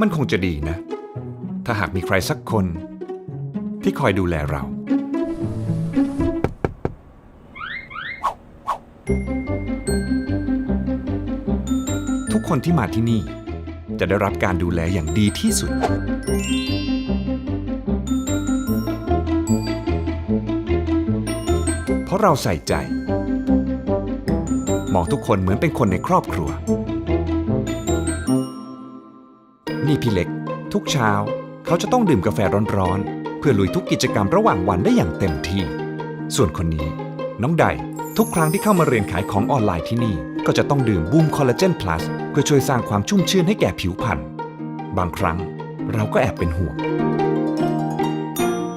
มันคงจะดีนะ ถ้าหากมีใครสักคน ที่คอยดูแลเรา ทุกคนที่มาที่นี่ จะได้รับการดูแลอย่างดีที่สุด เพราะเราใส่ใจ มองทุกคนเหมือนเป็นคนในครอบครัว นี่พี่เล็ก ทุกเช้า เขาจะต้องดื่มกาแฟร้อนๆ เพื่อลุยทุกกิจกรรมระหว่างวันได้อย่างเต็มที่ ส่วนคนนี้ น้องไดทุกครั้งที่เข้ามาเรียนขายของออนไลน์ที่นี่ ก็จะต้องดื่มบูมคอลลาเจนพลัสเพื่อช่วยสร้างความชุ่มชื่นให้แก่ผิวพรรณบางครั้งเราก็แอบเป็นห่วง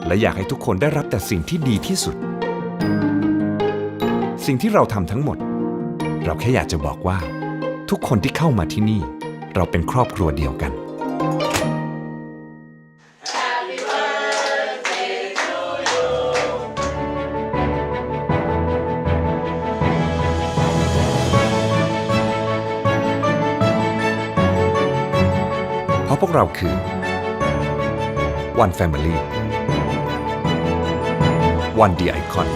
และอยากให้ทุกคนได้รับแต่สิ่งที่ดีที่สุด สิ่งที่เราทำทั้งหมด เราแค่อยากจะบอกว่า ทุกคนที่เข้ามาที่นี่ เราเป็นครอบครัวเดียวกัน พวกเราคือ One Family One The Icon